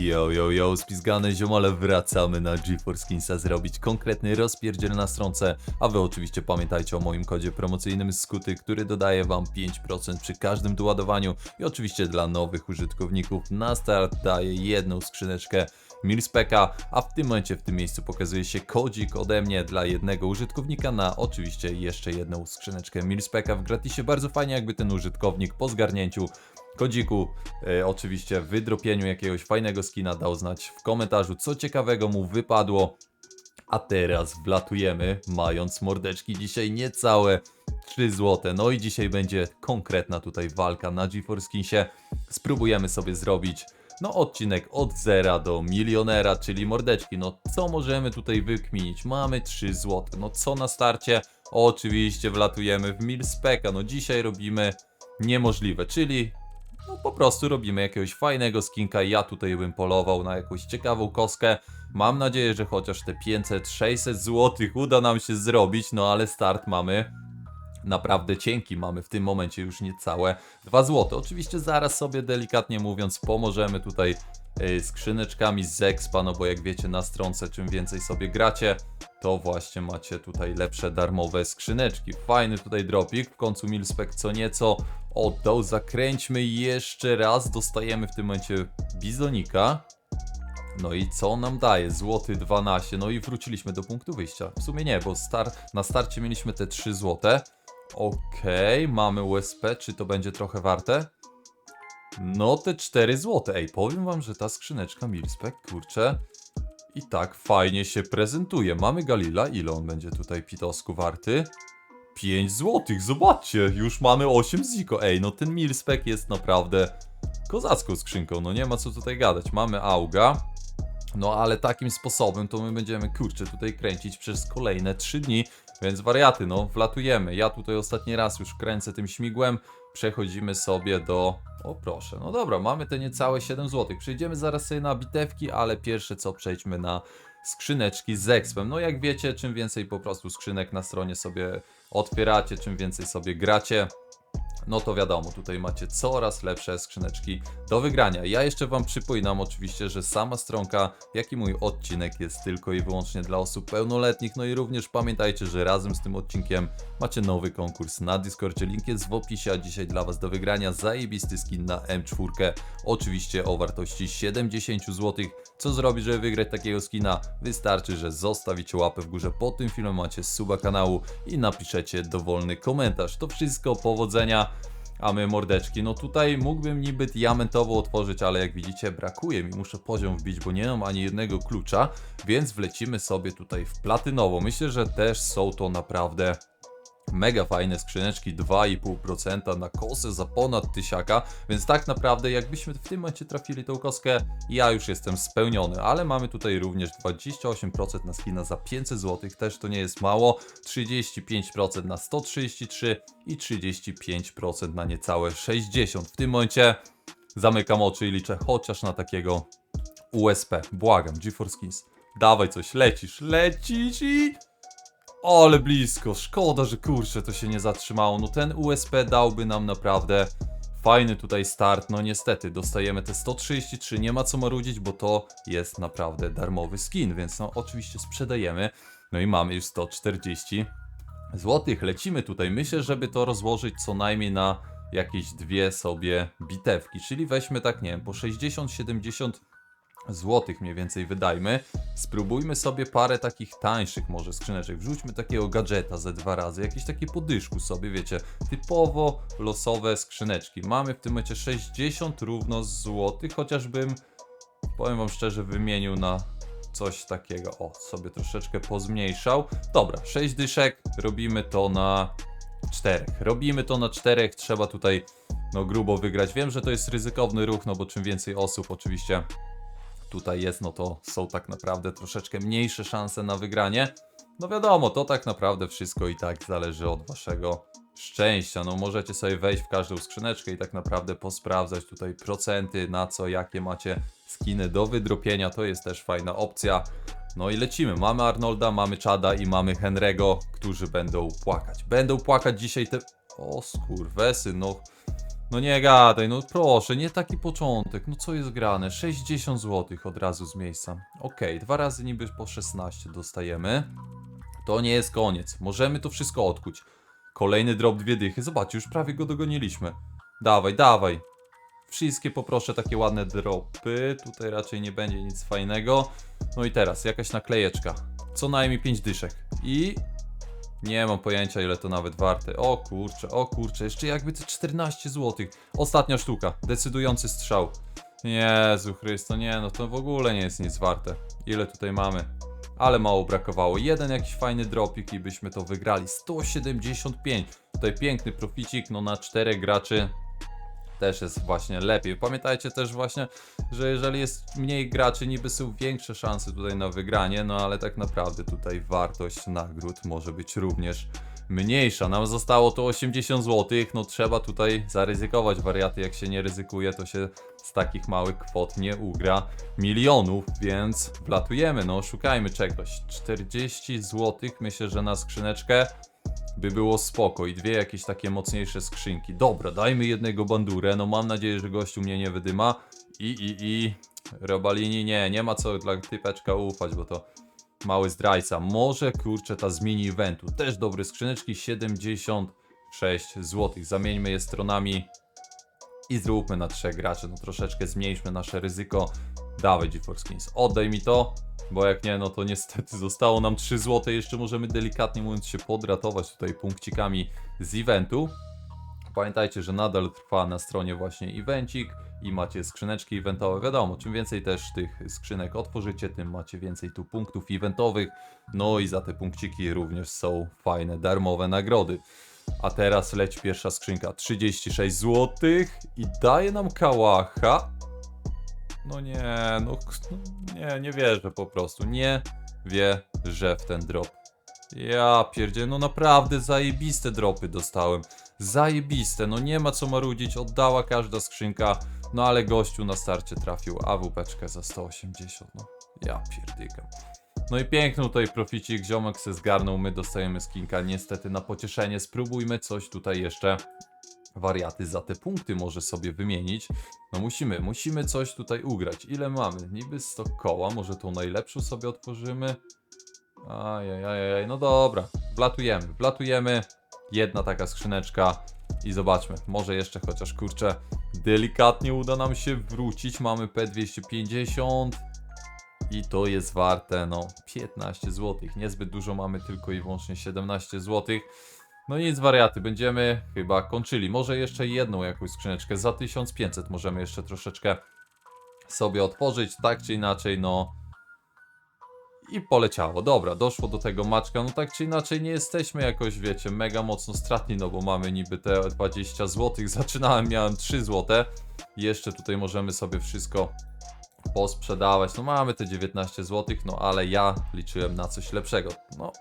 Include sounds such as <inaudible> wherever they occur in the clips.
Yo, yo, yo, spizgane ziomale, wracamy na GeForce Skinsa zrobić konkretny rozpierdziel na stronce, a wy oczywiście pamiętajcie o moim kodzie promocyjnym Skuty, który dodaje wam 5% przy każdym doładowaniu i oczywiście dla nowych użytkowników na start daje jedną skrzyneczkę Milspeka, a w tym momencie w tym miejscu pokazuje się kodzik ode mnie dla jednego użytkownika na oczywiście jeszcze jedną skrzyneczkę Milspeka w gratisie. Bardzo fajnie jakby ten użytkownik po zgarnięciu kodziku, e, oczywiście wydropieniu jakiegoś fajnego skina dał znać w komentarzu, co ciekawego mu wypadło. A teraz wlatujemy, mając mordeczki dzisiaj niecałe 3 złote. No i dzisiaj będzie konkretna tutaj walka na GeForce. Spróbujemy sobie zrobić no odcinek od zera do milionera, czyli mordeczki. No co możemy tutaj wykminić? Mamy 3 złote. No co na starcie? Oczywiście wlatujemy w Milspeka. No dzisiaj robimy niemożliwe, czyli no po prostu robimy jakiegoś fajnego skinka. Ja tutaj bym polował na jakąś ciekawą koskę. Mam nadzieję, że chociaż te 500-600 zł uda nam się zrobić, no ale start mamy naprawdę cienki. Mamy w tym momencie już niecałe 2 zł. Oczywiście zaraz sobie delikatnie mówiąc pomożemy tutaj skrzyneczkami z Expa, no bo jak wiecie na stronce czym więcej sobie gracie, to właśnie macie tutaj lepsze darmowe skrzyneczki. Fajny tutaj dropik, w końcu Milspec co nieco oddał. Zakręćmy jeszcze raz, dostajemy w tym momencie Bizonika. No i co nam daje? Złoty 12, no i wróciliśmy do punktu wyjścia. W sumie nie, bo star na starcie mieliśmy te 3 złote. Okej, mamy USP, czy to będzie trochę warte? No te 4 złote. Ej, powiem wam, że ta skrzyneczka Milspec, kurczę, i tak fajnie się prezentuje. Mamy Galila, ile on będzie tutaj pitosku warty? 5 złotych, zobaczcie, już mamy 8 ziko. Ej, no ten Milspec jest naprawdę kozacką skrzynką, no nie ma co tutaj gadać. Mamy Auga, no ale takim sposobem to my będziemy, kurczę, tutaj kręcić przez kolejne 3 dni, więc wariaty, no wlatujemy. Ja tutaj ostatni raz już kręcę tym śmigłem, przechodzimy sobie do... O proszę, no dobra, mamy te niecałe 7 zł. Przejdziemy zaraz sobie na bitewki, ale pierwsze co przejdźmy na skrzyneczki z expem. No jak wiecie, czym więcej po prostu skrzynek na stronie sobie otwieracie, czym więcej sobie gracie, no to wiadomo, tutaj macie coraz lepsze skrzyneczki do wygrania. Ja jeszcze Wam przypominam oczywiście, że sama stronka, jak i mój odcinek jest tylko i wyłącznie dla osób pełnoletnich. No i również pamiętajcie, że razem z tym odcinkiem macie nowy konkurs na Discordzie. Link jest w opisie, a dzisiaj dla Was do wygrania zajebisty skin na M4. Oczywiście o wartości 70 zł. Co zrobić, żeby wygrać takiego skina? Wystarczy, że zostawicie łapę w górze pod tym filmem, macie suba kanału i napiszecie dowolny komentarz. To wszystko, powodzenia. A my mordeczki, no tutaj mógłbym niby diamentowo otworzyć, ale jak widzicie brakuje mi, muszę poziom wbić, bo nie mam ani jednego klucza, więc wlecimy sobie tutaj w platynowo. Myślę, że też są to naprawdę mega fajne skrzyneczki, 2,5% na kosę za ponad tysiaka, więc tak naprawdę jakbyśmy w tym momencie trafili tą koskę, ja już jestem spełniony, ale mamy tutaj również 28% na skina za 500 zł, też to nie jest mało, 35% na 133 i 35% na niecałe 60. W tym momencie zamykam oczy i liczę chociaż na takiego USP. Błagam, GeForce Skins. Dawaj coś, lecisz, lecisz i... Ale blisko, szkoda, że kurczę to się nie zatrzymało. No ten USP dałby nam naprawdę fajny tutaj start. No niestety, dostajemy te 133, nie ma co marudzić, bo to jest naprawdę darmowy skin, więc no oczywiście sprzedajemy. No i mamy już 140 złotych. Lecimy tutaj. Myślę, żeby to rozłożyć co najmniej na jakieś dwie sobie bitewki, czyli weźmy tak, nie wiem, po 60-70 złotych mniej więcej wydajmy. Spróbujmy sobie parę takich tańszych może skrzyneczek. Wrzućmy takiego gadżeta ze dwa razy, jakieś takie podyszku sobie, wiecie, typowo losowe skrzyneczki. Mamy w tym momencie 60 równo złotych, chociażbym, powiem wam szczerze, wymienił na coś takiego. O, sobie troszeczkę pozmniejszał. Dobra, 6 dyszek, robimy to na czterech. Robimy to na czterech, trzeba tutaj no grubo wygrać. Wiem, że to jest ryzykowny ruch, no bo czym więcej osób oczywiście tutaj jest, no to są tak naprawdę troszeczkę mniejsze szanse na wygranie. No wiadomo, to tak naprawdę wszystko i tak zależy od waszego szczęścia. No możecie sobie wejść w każdą skrzyneczkę i tak naprawdę posprawdzać tutaj procenty, na co, jakie macie skiny do wydropienia. To jest też fajna opcja. No i lecimy. Mamy Arnolda, mamy Chada i mamy Henry'ego, którzy będą płakać. Będą płakać dzisiaj te... O skurwesy, no... No nie gadaj, no proszę, nie taki początek. No co jest grane? 60 zł od razu z miejsca. Okej, dwa razy niby po 16 dostajemy. To nie jest koniec. Możemy to wszystko odkuć. Kolejny drop dwie dychy. Zobaczcie, już prawie go dogoniliśmy. Dawaj, dawaj. Wszystkie poproszę takie ładne dropy. Tutaj raczej nie będzie nic fajnego. No i teraz jakaś naklejeczka. Co najmniej 5 dyszek. I nie mam pojęcia ile to nawet warte. O kurczę, o kurczę, jeszcze jakby te 14 zł. Ostatnia sztuka, decydujący strzał. Jezu Chrysto, nie no to w ogóle nie jest nic warte. Ile tutaj mamy? Ale mało brakowało. Jeden jakiś fajny dropik i byśmy to wygrali. 175. Tutaj piękny proficik, no na 4 graczy też jest właśnie lepiej. Pamiętajcie też właśnie, że jeżeli jest mniej graczy, niby są większe szanse tutaj na wygranie, no ale tak naprawdę tutaj wartość nagród może być również mniejsza. Nam zostało to 80 zł, no trzeba tutaj zaryzykować wariaty, jak się nie ryzykuje, to się z takich małych kwot nie ugra milionów, więc wlatujemy, no szukajmy czegoś. 40 zł, myślę, że na skrzyneczkę by było spoko i dwie jakieś takie mocniejsze skrzynki. Dobra, dajmy jednego bandurę, no mam nadzieję, że gościu mnie nie wydyma. I, i, i... Robalini nie, nie ma co dla typeczka ufać, bo to mały zdrajca. Może, kurczę, ta z mini eventu. Też dobre skrzyneczki, 76 zł. Zamieńmy je stronami i zróbmy na trzech graczy. No troszeczkę zmniejszmy nasze ryzyko. Dawaj GeForce Skins, oddaj mi to, bo jak nie, no to niestety <laughs> zostało nam 3 zł. Jeszcze możemy delikatnie mówiąc się podratować tutaj punkcikami z eventu. Pamiętajcie, że nadal trwa na stronie właśnie evencik i macie skrzyneczki eventowe. Wiadomo, czym więcej też tych skrzynek otworzycie, tym macie więcej tu punktów eventowych. No i za te punkciki również są fajne darmowe nagrody. A teraz leci pierwsza skrzynka. 36 zł i daje nam kałacha. No nie, no nie, nie wierzę po prostu. Nie wierzę w ten drop. Ja pierdzie, no naprawdę zajebiste dropy dostałem. Zajebiste, no nie ma co marudzić, oddała każda skrzynka. No ale gościu na starcie trafił AWP za 180, no ja pierdykam. No i piękny tutaj proficik, ziomek se zgarnął, my dostajemy skinka niestety na pocieszenie. Spróbujmy coś tutaj jeszcze wariaty za te punkty może sobie wymienić. No musimy, musimy coś tutaj ugrać. Ile mamy? Niby 100 koła, może tą najlepszą sobie otworzymy. Ajajajaj, no dobra, wlatujemy, wlatujemy. Jedna taka skrzyneczka i zobaczmy, może jeszcze chociaż kurczę delikatnie uda nam się wrócić. Mamy P250 i to jest warte no 15 zł. Niezbyt dużo mamy, tylko i wyłącznie 17 zł. No nic wariaty, będziemy chyba kończyli. Może jeszcze jedną jakąś skrzyneczkę za 1500 możemy jeszcze troszeczkę sobie otworzyć, tak czy inaczej, no i poleciało. Dobra, doszło do tego maczka. No tak czy inaczej nie jesteśmy jakoś, wiecie, mega mocno stratni, no bo mamy niby te 20 zł. <laughs> Zaczynałem, miałem 3 zł. Jeszcze tutaj możemy sobie wszystko posprzedawać. No mamy te 19 zł, no ale ja liczyłem na coś lepszego. No,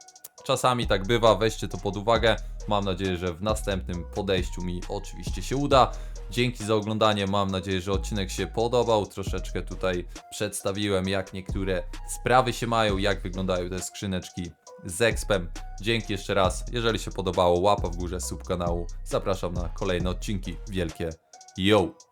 czasami tak bywa, weźcie to pod uwagę. Mam nadzieję, że w następnym podejściu mi oczywiście się uda. Dzięki za oglądanie, mam nadzieję, że odcinek się podobał. Troszeczkę tutaj przedstawiłem, jak niektóre sprawy się mają, jak wyglądają te skrzyneczki z Expem. Dzięki jeszcze raz. Jeżeli się podobało, łapa w górze, sub kanału. Zapraszam na kolejne odcinki. Wielkie yo!